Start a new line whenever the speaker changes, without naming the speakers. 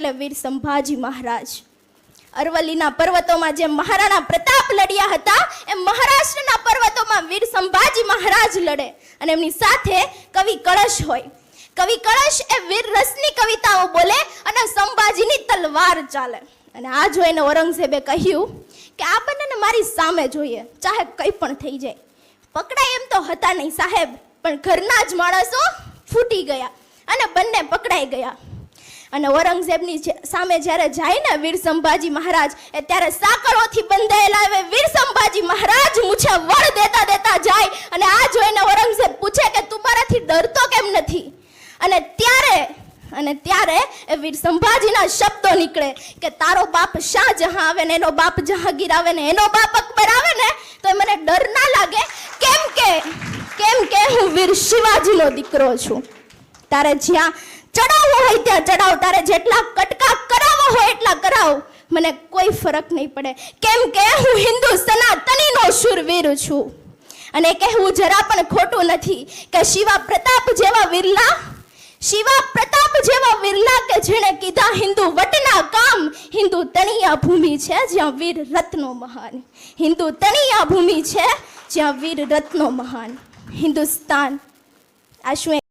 એટલે વીર સંભાજી મહારાજ. અરવલ્લીના પર્વતોમાં જે મહારાણા પ્રતાપ લડ્યા હતા, એ મહારાષ્ટ્રના પર્વતોમાં વીર સંભાજી મહારાજ લડે અને એમની સાથે કવિ કળશ હોય. કવિ કળશ એ વીર રસની કવિતાઓ બોલે અને સંભાજીની તલવાર ચાલે. અને આ જોઈને ઔરંગઝેબે કહ્યું કે આ બંનેને મારી સામે જોઈએ, ચાહે કંઈ પણ થઈ જાય. પકડાય એમ તો હતા નહીં સાહેબ, પણ ઘરના જ માણસો ફૂટી ગયા અને બંને પકડાઈ ગયા. અને ઔરંગઝેબની સામે જ્યારે જાય ને વીર સંભાજી મહારાજ, એ ત્યારે સાંકળોથી બંધાયેલા હવે વીર સંભાજી મહારાજ મૂછે વળ દેતા દેતા જાય. અને આ જોઈને ઔરંગઝેબ પૂછે કે, તું મારાથી ડરતો કેમ નથી? અને ત્યારે અને ત્યારે એ વીર સંભાજીના શબ્દો નીકળે કે, તારો બાપ શાહજહાં આવે ને, એનો બાપ જહાંગીર આવે ને, એનો બાપ અકબર આવે ને તો એ મને ડર ના લાગે. કેમ કે કેમ કે હું વીર શિવાજીનો દીકરો છું. તારે જ્યાં ચડાવવો હોય ત્યાં ચડાવ, તારે જેટલા કટકા કરાવવા હોય એટલા કરાવ. મને કોઈ ફરક નહીં પડે. કેમ કે હું હિન્દુ સનાતનીનો શૂરવીર છું. અને કહેવું જરા પણ ખોટું નથી કે શિવા પ્રતાપ જેવા વિરલા, શિવા પ્રતાપ જેવા વિરલા કે જેણે કીધા હિન્દુ વટના કામ, હિન્દુ તણિયા ભૂમિ છે જ્યાં વીર રત્નો મહાન. હિન્દુ તણિયા ભૂમિ છે જ્યાં વીર રત્નો મહાન. હિન્દુસ્તાન, આ શું